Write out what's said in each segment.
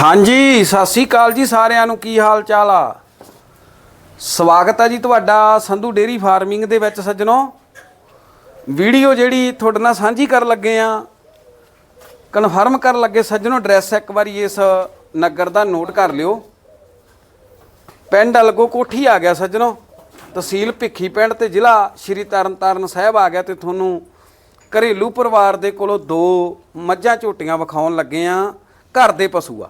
ਹਾਂਜੀ, ਸਤਿ ਸ੍ਰੀ ਅਕਾਲ ਜੀ ਸਾਰਿਆਂ ਨੂੰ। ਕੀ ਹਾਲ ਚਾਲ ਆ? ਸਵਾਗਤ ਹੈ ਜੀ ਤੁਹਾਡਾ ਸੰਧੂ ਡੇਰੀ ਫਾਰਮਿੰਗ ਦੇ ਵਿੱਚ ਸੱਜਣੋ। ਵੀਡੀਓ ਜਿਹੜੀ ਤੁਹਾਡੇ ਨਾਲ ਸਾਂਝੀ ਕਰਨ ਲੱਗੇ ਆ। ਕਨਫਰਮ ਕਰਨ ਲੱਗੇ ਸੱਜਣੋ, ਐਡਰੈਸ ਇੱਕ ਵਾਰੀ ਇਸ ਨਗਰ ਦਾ ਨੋਟ ਕਰ ਲਿਓ। ਪਿੰਡ ਅਲਗੋ ਕੋਠੀ ਆ ਗਿਆ ਸੱਜਣੋ। ਤਹਿਸੀਲ ਭਿੱਖੀ ਪਿੰਡ ਤੇ ਜ਼ਿਲ੍ਹਾ ਸ਼੍ਰੀ ਤਰਨਤਾਰਨ ਸਾਹਿਬ ਆ ਗਿਆ ਤੇ ਤੁਹਾਨੂੰ ਘਰੇਲੂ ਪਰਿਵਾਰ ਦੇ ਕੋਲੋਂ ਦੋ ਮੱਝਾਂ ਝੋਟੀਆਂ ਵਿਖਾਉਣ ਲੱਗੇ ਆ। ਘਰ ਦੇ ਪਸ਼ੂ ਆ।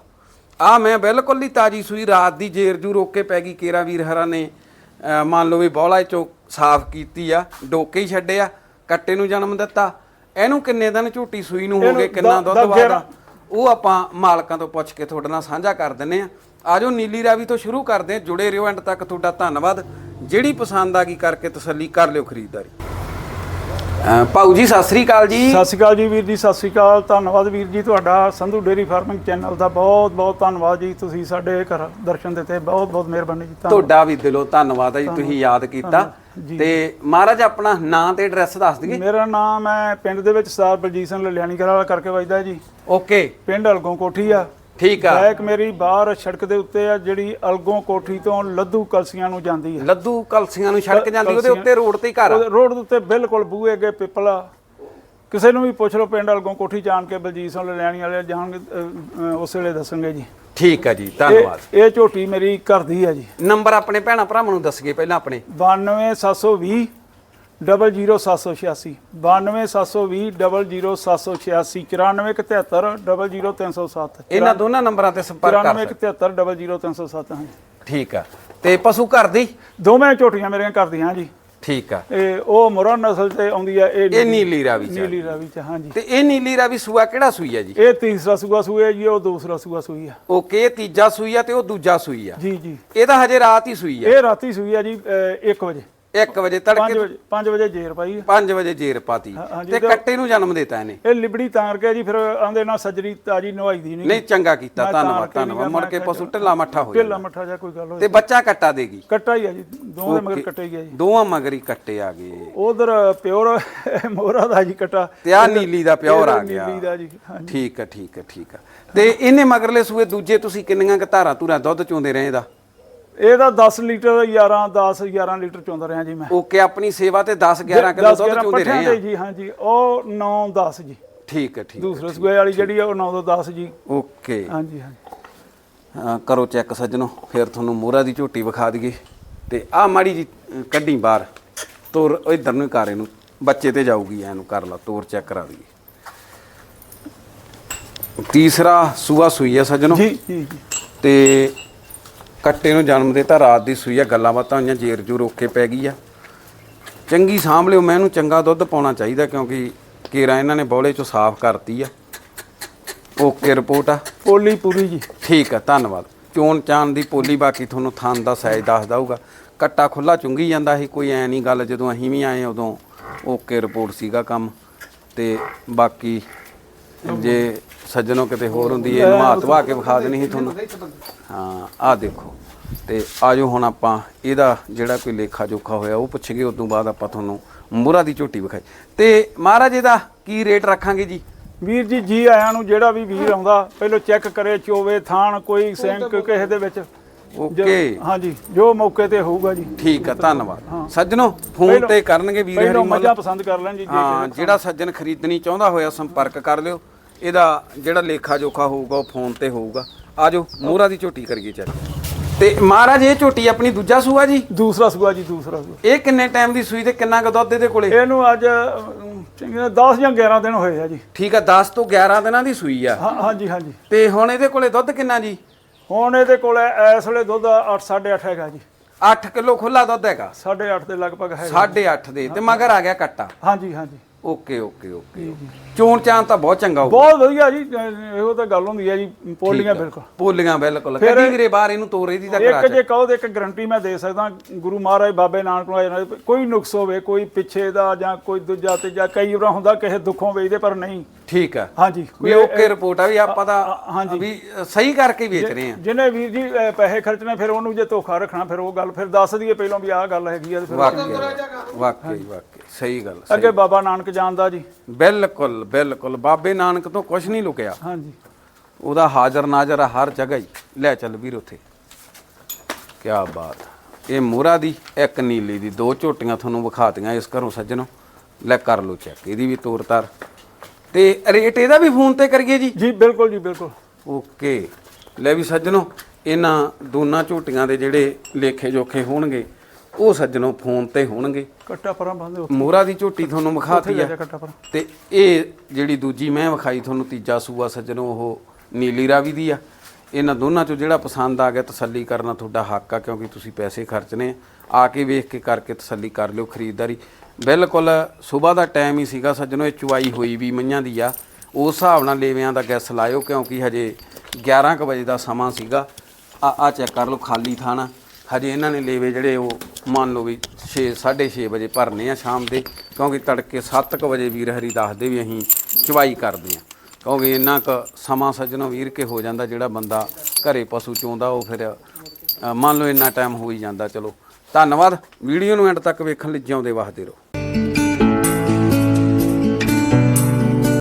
ਆ ਮੈਂ ਬਿਲਕੁਲ ਹੀ ਤਾਜੀ ਸੂਈ ਰਾਤ ਦੀ ਜੇਰ ਜੂ ਰੋਕ ਕੇ ਪੈ ਗਈ ਕੇਰਾ ਵੀਰ ਹਰਾਂ ਨੇ ਮੰਨ ਲਓ ਵੀ ਬੌਲਾ ਚੋਂ ਸਾਫ਼ ਕੀਤੀ ਆ ਡੋਕੇ ਹੀ ਛੱਡਿਆ ਕੱਟੇ ਨੂੰ ਜਨਮ ਦਿੱਤਾ। ਇਹਨੂੰ ਕਿੰਨੇ ਦਿਨ ਝੋਟੀ ਸੂਈ ਨੂੰ ਹੋ ਗਏ ਕਿੰਨਾ ਦੁੱਧ ਵਾਦਾ ਉਹ ਆਪਾਂ ਮਾਲਕਾਂ ਤੋਂ ਪੁੱਛ ਕੇ ਤੁਹਾਡੇ ਨਾਲ ਸਾਂਝਾ ਕਰ ਦਿੰਨੇ ਆ ਆਜੋ ਨੀਲੀ ਰਾਵੀ ਤੋਂ ਸ਼ੁਰੂ ਕਰਦੇ ਆ ਜੁੜੇ ਰਹੋ ਐਂਡ ਤੱਕ ਤੁਹਾਡਾ ਧੰਨਵਾਦ। ਜਿਹੜੀ ਪਸੰਦ ਆ ਗਈ ਕਰਕੇ ਤਸੱਲੀ ਕਰ ਲਿਓ ਖਰੀਦਦਾਰੀ। ਭਾਊ ਜੀ ਸਤਿ ਸ੍ਰੀ ਅਕਾਲ ਜੀ। ਸਤਿ ਸ਼੍ਰੀ ਅਕਾਲ ਜੀ ਵੀਰ ਜੀ ਸਤਿ ਸ਼੍ਰੀ ਅਕਾਲ। ਧੰਨਵਾਦ ਵੀਰ ਜੀ ਤੁਹਾਡਾ ਸੰਧੂ ਡੇਰੀ ਫਾਰਮਿੰਗ ਚੈਨਲ ਦਾ ਬਹੁਤ ਬਹੁਤ ਧੰਨਵਾਦ ਜੀ। ਤੁਸੀਂ ਸਾਡੇ ਘਰ ਦਰਸ਼ਨ ਦਿੱਤੇ ਬਹੁਤ ਬਹੁਤ ਮਿਹਰਬਾਨੀ ਜੀ ਤੁਹਾਡਾ ਵੀ ਦਿਲੋਂ ਧੰਨਵਾਦ ਹੈ ਜੀ ਤੁਸੀਂ ਯਾਦ ਕੀਤਾ। ਤੇ ਮਹਾਰਾਜ ਆਪਣਾ ਨਾਂ ਤੇ ਐਡਰੈਸ ਦੱਸ ਦਈਏ। ਮੇਰਾ ਨਾਮ ਹੈ ਪਿੰਡ ਦੇ ਵਿੱਚ ਸਰਦਾਰ ਬਲਜੀਤ ਸਿੰਘ ਲਲਿਆਣੀ ਵਾਲਾ ਕਰਕੇ ਵੱਜਦਾ ਜੀ। ਓਕੇ। ਪਿੰਡ ਅਲਗੋਂ ਕੋਠੀ ਆ। ਠੀਕ ਆ। ਬੈਕ ਮੇਰੀ ਬਾਹਰ ਸੜਕ ਦੇ ਉੱਤੇ ਆ ਜਿਹੜੀ ਅਲਗੋਂ ਕੋਠੀ ਤੋਂ ਲੱਦੂ ਕਲਸੀਆਂ ਨੂੰ ਜਾਂਦੀ ਆ। ਲੱਦੂ ਕਲਸੀਆਂ ਨੂੰ ਛੜਕ ਜਾਂਦੀ ਉਹਦੇ ਉੱਤੇ ਰੋਡ ਤੇ ਹੀ ਘਰ ਆ। ਰੋਡ ਦੇ ਉੱਤੇ ਬਿਲਕੁਲ ਬੂਹੇ ਅੱਗੇ ਪਿੱਪਲ। ਆ ਕਿਸੇ ਨੂੰ ਵੀ ਪੁੱਛ ਲਓ ਪਿੰਡ ਅਲਗੋਂ ਕੋਠੀ ਜਾਣ ਕੇ ਬਲਜੀਤ ਸਿੰਘ ਲਲਿਆਣੀ ਵਾਲੇ ਜਾਣਗੇ ਉਸ ਵੇਲੇ ਦੱਸਣਗੇ ਜੀ। ਠੀਕ ਆ ਜੀ ਧੰਨਵਾਦ। ਇਹ ਝੋਟੀ ਮੇਰੀ ਘਰ ਦੀ ਆ ਜੀ। ਨੰਬਰ ਆਪਣੇ ਭੈਣਾ ਭਰਾਵਾਂ ਨੂੰ ਦੱਸਗੇ ਪਹਿਲਾਂ ਆਪਣੇ। 92720 00786 92720 00786 9473 00307 ਇਹਨਾਂ ਦੋਨਾਂ ਨੰਬਰਾਂ ਤੇ ਸੰਪਰਕ ਕਰ ਸਕਦੇ 9473 00307 ਹਾਂਜੀ ਠੀਕ ਆ। ਤੇ ਪਸ਼ੂ ਘਰ ਦੀ? ਦੋਵੇਂ ਝੋਟੀਆਂ ਮੇਰੀਆਂ ਘਰ ਦੀਆਂ ਜੀ ਠੀਕ ਆ। ਇਹ ਉਹ ਮੁਰਾ ਨਸਲ ਤੇ ਆਉਂਦੀ ਆ ਇਹ ਇਹ ਨੀਲੀ ਰਾਵੀ ਚ ਆ। ਨੀਲੀ ਰਾਵੀ ਚ ਹਾਂਜੀ। ਤੇ ਇਹ ਨੀਲੀ ਰਾਵੀ ਸੂਆ ਕਿਹੜਾ ਸੂਈ ਆ ਜੀ? ਇਹ ਤੀਸਰਾ ਸੂਆ ਸੂਆ ਜੀ ਉਹ ਦੂਸਰਾ ਸੂਆ ਸੂਈ ਆ। ਓਕੇ ਇਹ ਤੀਜਾ ਸੂਈ ਆ ਤੇ ਉਹ ਦੂਜਾ ਸੂਈ ਆ। ਜੀ ਜੀ। ਇਹ ਤਾਂ ਹਜੇ ਰਾਤ ਹੀ ਸੂਈ ਆ। ਇਹ ਰਾਤੀ ਸੂਈ ਆ ਜੀ 1 ਵਜੇ। 1 ਵਜੇ 5 ਤੜਕੇ ਵਜੇ 5 ਵਜੇ ਜੇਰ ਪਾਈ ਆ। 5 ਵਜੇ ਜੇਰ ਪਾਤੀ। ਹਾਂਜੀ, ਤੇ ਕੱਟੇ ਨੂੰ ਜਨਮ ਦਿੱਤਾ ਇਹਨੇ। ਇਹ ਲਿਬੜੀ ਤਾਰ ਕੇ ਜੀ ਫਿਰ ਆਂਦੇ ਨਾਲ ਸੱਜਰੀ ਤਾਜੀ ਨਵਾਈ ਦੀ ਨਹੀਂ ਨਹੀਂ ਚੰਗਾ ਕੀਤਾ ਮੈਂ ਤਾਂ ਧੰਨਵਾਦ ਧੰਨਵਾਦ। ਮੁੜ ਕੇ ਪਸ਼ੂ ਢਿੱਲਾ ਮੱਠਾ ਹੋ ਜਾਂਦਾ। ਢਿੱਲਾ ਮੱਠਾ ਜਾਂ ਕੋਈ ਗੱਲ ਹੋਏ ਤੇ ਬੱਚਾ ਕੱਟਾ ਦੇਗੀ ਕੱਟਾ ਹੀ ਆ ਜੀ ਦੋਵਾਂ ਦੇ ਮਗਰ। ਕੱਟੇ ਗਿਆ ਜੀ। ਦੋਵਾਂ ਮਗਰੀ ਕੱਟੇ ਆ ਗਏ। ਉਧਰ ਪਿਓਰ ਮੋਹਰਾ ਦਾ ਜੀ ਕੱਟਾ। ਤੇ ਆ ਨੀਲੀ ਦਾ ਪਿਓਰ ਆ ਗਿਆ। ਨੀਲੀ ਦਾ ਜੀ ਹਾਂਜੀ। ਠੀਕ ਆ ਠੀਕ ਆ ਠੀਕ ਆ। ਤੇ ਇਹਨੇ ਮਗਰਲੇ ਸੂਏ ਦੂਜੇ ਤੁਸੀਂ ਕਿੰਨੀਆਂ ਕੁ ਧਾਰਾਂ ਧੁਰਾਂ ਦੁੱਧ ਚੋਂਦੇ ਰਹੇ ਇਹਦਾ ਇਹਦਾ 10 ਲੀਟਰ 11 10 11 ਲੀਟਰ ਚੋਂਦਾ ਰਿਹਾ ਜੀ ਮੈਂ। ਓਕੇ ਆਪਣੀ ਸੇਵਾ ਤੇ 10 11 ਕਿਲੋ 10 ਦੁੱਧ 11 ਚੋਂਦੇ ਪੱਠਿਆਂ ਰਹੇ ਤੇ ਆ। ਜੀ ਹਾਂਜੀ ਉਹ 9 10 ਜੀ। ਠੀਕ ਆ ਠੀਕ। ਦੂਸਰੇ ਸੂਏ ਵਾਲੀ ਜਿਹੜੀ ਆ ਉਹ 9 ਤੋਂ 10 ਜੀ। ਓਕੇ। ਹਾਂਜੀ ਹਾਂਜੀ ਹਾਂ, ਕਰੋ ਚੈੱਕ ਸੱਜਣੋ ਫਿਰ ਤੁਹਾਨੂੰ ਮੋਹਰਾ ਦੀ ਝੋਟੀ ਵਿਖਾ ਦਈਏ। ਤੇ ਆ ਮਾੜੀ ਜੀ ਕੱਢੀ ਬਾਹਰ। ਤੋਰ ਇਧਰ ਨੂੰ ਹੀ ਕਰ ਇਹਨੂੰ ਬੱਚੇ ਤੇ ਜਾਊਗੀ ਇਹਨੂੰ ਕਰ ਲਾ ਤੋਰ ਚੈੱਕ ਕਰਾ ਦਈਏ। ਤੀਸਰਾ ਸੂਆ ਸੂਈ ਆ ਸੱਜਣੋ। ਜੀ ਜੀ ਜੀ। ਤੇ ਕੱਟੇ ਨੂੰ ਜਨਮ ਦਿੱਤਾ ਰਾਤ ਦੀ ਸੂਈ ਆ ਗੱਲਾਂ ਬਾਤਾਂ ਹੋਈਆਂ ਜੇਰ ਜੂ ਰੋਕ ਪੈ ਗਈ ਆ। ਚੰਗੀ ਸਾਂਭ ਲਿਓ ਮੈਂ ਇਹਨੂੰ ਚੰਗਾ ਦੁੱਧ ਪਾਉਣਾ ਚਾਹੀਦਾ ਕਿਉਂਕਿ ਕੇਰਾ ਇਹਨਾਂ ਨੇ ਬੌਲੇ ਚੋਂ ਸਾਫ਼ ਕਰਤੀ ਆ। ਓਕੇ ਰਿਪੋਰਟ ਆ। ਪੋਲੀ ਪੂਰੀ ਜੀ। ਠੀਕ ਆ ਧੰਨਵਾਦ। ਚੋਣ ਚਾਨ ਦੀ ਪੋਲੀ ਬਾਕੀ ਤੁਹਾਨੂੰ ਥਾਨ ਦਾ ਸਾਈਜ਼ ਦੱਸ ਦਊਗਾ। ਕੱਟਾ ਖੁੱਲਾ ਚੁੰਗੀ ਜਾਂਦਾ ਸੀ ਕੋਈ ਐ ਨਹੀਂ ਗੱਲ ਜਦੋਂ ਅਸੀਂ ਵੀ ਆਏ ਉਦੋਂ ਓਕੇ ਰਿਪੋਰਟ ਸੀਗਾ ਕੰਮ। ਤੇ ਬਾਕੀ ਜੇ ਸੱਜਣੋ ਕਿਤੇ ਹੋਰ ਹੁੰਦੀ ਇਹ ਮਹਾਤਵਾ ਕੇ ਵਿਖਾ ਦੇਣੀ ਸੀ ਤੁਹਾਨੂੰ। ਹਾਂ ਆਹ ਦੇਖੋ। ਤੇ ਆਜੋ ਹੁਣ ਆਪਾਂ ਇਹਦਾ ਜਿਹੜਾ ਕੋਈ ਲੇਖਾ ਜੋਖਾ ਹੋਇਆ ਉਹ ਪੁੱਛਗੇ ਉਸ ਤੋਂ ਬਾਅਦ ਆਪਾਂ ਤੁਹਾਨੂੰ ਮੂਰਾ ਦੀ ਝੋਟੀ ਵਿਖਾਈ। ਤੇ ਮਹਾਰਾਜ ਇਹਦਾ ਕੀ ਰੇਟ ਰੱਖਾਂਗੇ ਜੀ? ਵੀਰ ਜੀ ਜੀ ਆਇਆਂ ਨੂੰ ਜਿਹੜਾ ਵੀ ਵੀਰ ਆਉਂਦਾ ਪਹਿਲਾਂ ਚੈੱਕ ਕਰੇ ਚੋਵੇ ਥਾਣ ਕੋਈ ਸੈਂਕ ਕਿਸੇ ਦੇ ਵਿੱਚ। ਓਕੇ। ਹਾਂਜੀ ਜੋ ਮੌਕੇ ਤੇ ਹੋਊਗਾ ਜੀ। ਠੀਕ ਆ ਧੰਨਵਾਦ। ਸੱਜਣੋ ਫੋਨ ਤੇ ਕਰਨਗੇ ਵੀਰ ਹਰੀ ਮੱਝਾਂ ਪਸੰਦ ਕਰ ਲੈਣ ਜੀ ਜੇ ਹਾਂ ਜਿਹੜਾ ਸੱਜਣ ਖਰੀਦਣੀ ਚਾਹੁੰਦਾ ਹੋਇਆ ਸੰਪਰਕ ਕਰ ਲਿਓ। ਇਹਦਾ ਜਿਹੜਾ ਲੇਖਾ ਜੋਖਾ ਹੋਊਗਾ ਉਹ ਫੋਨ ਤੇ ਹੋਊਗਾ। ਆਜੋ ਮੋਹਰਾ ਦੀ ਝੋਟੀ ਕਰੀਏ ਚੱਲ। ਤੇ ਮਹਾਰਾਜ ਇਹ ਝੋਟੀ ਆਪਣੀ ਦੂਜਾ ਸੂਆ ਜੀ? ਦੂਸਰਾ ਸੂਆ ਜੀ ਦੂਸਰਾ ਸੂਆ। ਇਹ ਕਿੰਨੇ ਟਾਈਮ ਦੀ ਸੂਈ ਤੇ ਕਿੰਨਾ ਕੁ ਦੁੱਧ ਇਹਦੇ ਕੋਲੇ? ਇਹਨੂੰ ਅੱਜ ਚੰਗੇ 10 ਜਾਂ 11 ਦਿਨ ਹੋਏ ਆ ਜੀ। ਠੀਕ ਆ 10 ਤੋਂ 11 ਦਿਨਾਂ ਦੀ ਸੂਈ ਆ। ਹਾਂ ਹਾਂਜੀ ਹਾਂਜੀ। ਤੇ ਹੁਣ ਇਹਦੇ ਕੋਲੇ ਦੁੱਧ ਕਿੰਨਾ ਜੀ? ਹੁਣ ਇਹਦੇ ਕੋਲ ਇਸ ਵੇਲੇ ਦੁੱਧ 8 8.5 ਹੈਗਾ ਜੀ। 8 ਕਿਲੋ ਖੁੱਲਾ ਦੁੱਧ ਹੈਗਾ। 8.5 ਦੇ ਲਗਭਗ ਹੈਗਾ। 8.5 ਦੇ ਤੇ ਮਗਰ ਆ ਗਿਆ ਕੱਟਾ। ਹਾਂਜੀ ਹਾਂਜੀ। ਓਕੇ ਓਕੇ ਓਕੇ ਚੋਣ ਚਾਂ ਤਾਂ ਬਹੁਤ ਚੰਗਾ ਹੋਊਗਾ। ਬਹੁਤ ਵਧੀਆ ਜੀ ਇਹੋ ਤਾਂ ਗੱਲ ਹੁੰਦੀ ਹੈ ਜੀ ਪੋਲੀਆਂ ਬਿਲਕੁਲ। ਪੋਲੀਆਂ ਬਿਲਕੁਲ। ਕੱਢੀ ਵੀਰੇ ਬਾਹਰ ਇਹਨੂੰ ਤੋਰੇ ਦੀ ਤਾਂ ਕਰਾ ਇੱਕ ਜੇ ਕਹੋ ਤੇ ਇੱਕ ਗਰੰਟੀ ਮੈਂ ਦੇ ਸਕਦਾ ਗੁਰੂ ਮਹਾਰਾਜ ਬਾਬੇ ਨਾਨਕ ਨੂੰ ਆਏ ਕੋਈ ਨੁਕਸ ਹੋਵੇ ਕੋਈ ਪਿੱਛੇ ਦਾ ਜਾਂ ਕੋਈ ਦੂਜਾ ਤੇ ਜਾਂ ਕਈ ਵਾਰ ਹੁੰਦਾ ਕਿਸੇ ਦੁੱਖੋਂ ਵੇਚਦੇ ਪਰ ਨਹੀਂ। ਠੀਕ ਆ। ਹਾਂਜੀ। ਵੀ ਓਕੇ ਰਿਪੋਰਟ ਆ ਵੀ ਆਪਾਂ ਤਾਂ। ਵੀ ਸਹੀ ਕਰਕੇ ਵੇਚ ਰਹੇ ਆ। ਜਿਹਨੇ ਵੀਰ ਜੀ ਪੈਸੇ ਖਰਚਣੇ ਫਿਰ ਉਹਨੂੰ ਜੇ ਧੋਖਾ ਰੱਖਣਾ ਫਿਰ ਉਹ ਗੱਲ ਫਿਰ ਦੱਸ ਦਈਏ ਪਹਿਲਾਂ ਵੀ ਆਹ ਗੱਲ ਹੈਗੀ ਆ ਫਿਰ ਵਾਕਈ ਵਾਕਈ ਸਹੀ ਗੱਲ ਸਹੀ। ਅੱਗੇ ਬਾਬਾ ਨਾਨਕ ਜਾਣਦਾ ਜੀ। ਬਿਲਕੁਲ ਬਿਲਕੁਲ। ਬਾਬੇ ਨਾਨਕ ਤੋਂ ਕੁਝ ਨਹੀਂ ਲੁਕਿਆ। ਹਾਂਜੀ। ਉਹਦਾ ਹਾਜ਼ਰ ਨਾਜ਼ਰ ਹਰ ਜਗ੍ਹਾ ਹੀ। ਲੈ ਚੱਲ ਵੀਰ ਉੱਥੇ। ਕੀ ਬਾਤ। ਇਹ ਮੋਹਰਾ ਦੀ ਇੱਕ ਨੀਲੀ ਦੀ ਦੋ ਝੋਟੀਆਂ ਤੁਹਾਨੂੰ ਵਿਖਾਤੀਆਂ ਇਸ ਘਰੋਂ ਸੱਜਣੋ। ਲੈ ਕਰ ਲਓ ਚੈੱਕ ਇਹਦੀ ਵੀ ਤੋਰ ਤਾਰ ਤੇ ਰੇਟ ਇਹਦਾ ਵੀ ਫੋਨ ਤੇ ਕਰੀਏ ਜੀ? ਜੀ ਬਿਲਕੁਲ ਜੀ ਬਿਲਕੁਲ। ਓਕੇ। ਲੈ ਵੀ ਸੱਜਣੋ ਇਹਨਾਂ ਦੋਨਾਂ ਝੋਟੀਆਂ ਦੇ ਜਿਹੜੇ ਲੇਖੇ ਜੋਖੇ ਹੋਣਗੇ ਉਹ ਸੱਜਣੋ ਫੋਨ ਤੇ ਹੋਣਗੇ। ਕੱਟਾ ਪਰਾਂ ਬੰਦੇ ਉੱਥੇ। ਮੋਹਰਾ ਦੀ ਝੋਟੀ ਤੁਹਾਨੂੰ ਵਿਖਾਤੀ ਆ। ਜਾ ਕੱਟਾ ਪਰਾਂ। ਤੇ ਇਹ ਜਿਹੜੀ ਦੂਜੀ ਮੈਂ ਵਿਖਾਈ ਤੁਹਾਨੂੰ ਤੀਜਾ ਸੂਆ ਸੱਜਣੋ ਉਹ ਨੀਲੀ ਰਾਵੀ ਦੀ ਆ। ਇਹਨਾਂ ਦੋਨਾਂ ਚੋਂ ਜਿਹੜਾ ਪਸੰਦ ਆ ਗਿਆ ਤਸੱਲੀ ਕਰਨਾ ਤੁਹਾਡਾ ਹੱਕ ਆ, ਕਿਉਂਕਿ ਤੁਸੀਂ ਪੈਸੇ ਖਰਚਨੇ ਆ ਕੇ ਵੇਖ ਕੇ ਕਰਕੇ ਤਸੱਲੀ ਕਰ ਲਿਓ ਖਰੀਦਦਾਰੀ। ਬਿਲਕੁਲ ਸਵੇਰ ਦਾ ਟਾਈਮ ਹੀ ਸੀਗਾ ਸੱਜਣੋ, ਇਹ ਚੁਆਈ ਹੋਈ ਵੀ ਮਈਆਂ ਦੀ ਆ। ਉਸ ਹਿਸਾਬ ਨਾਲ ਲੇਵਿਆਂ ਦਾ ਗੈਸ ਲਾਇਓ, ਕਿਉਂਕਿ ਹਜੇ 11 ਕੁ ਵਜੇ ਦਾ ਸਮਾਂ ਸੀਗਾ। ਆ ਆ ਚੈੱਕ ਕਰ ਲਓ, ਖਾਲੀ ਥਾਣਾ। ਹਜੇ ਇਹਨਾਂ ਨੇ ਲੇਵੇ ਜਿਹੜੇ ਉਹ ਮੰਨ ਲਓ ਵੀ 6 6:30 ਵਜੇ ਭਰਨੇ ਆ ਸ਼ਾਮ ਦੇ, ਕਿਉਂਕਿ ਤੜਕੇ 7:00 ਵਜੇ ਵੀਰ ਹਰੀ ਦੱਸਦੇ ਵੀ ਅਸੀਂ ਚਵਾਈ ਕਰਦੇ ਆ। ਕਿਉਂਕਿ ਇੰਨਾ ਕੁ ਸਮਾਂ ਸੱਜਣੋਂ ਵੀਰ ਕੇ ਹੋ ਜਾਂਦਾ ਜਿਹੜਾ ਬੰਦਾ ਘਰੇ ਪਸ਼ੂ ਚੋਂਦਾ ਉਹ ਫਿਰ ਅ, ਮੰਨ ਲਓ ਇੰਨਾ ਟਾਈਮ ਹੋ ਹੀ ਜਾਂਦਾ ਚਲੋ। ਧੰਨਵਾਦ। ਵੀਡੀਓ ਨੂੰ ਐਂਡ ਤੱਕ ਵੇਖਣ ਲਈ ਜਿਉਂਦੇ ਵਸਦੇ ਰਹੋ।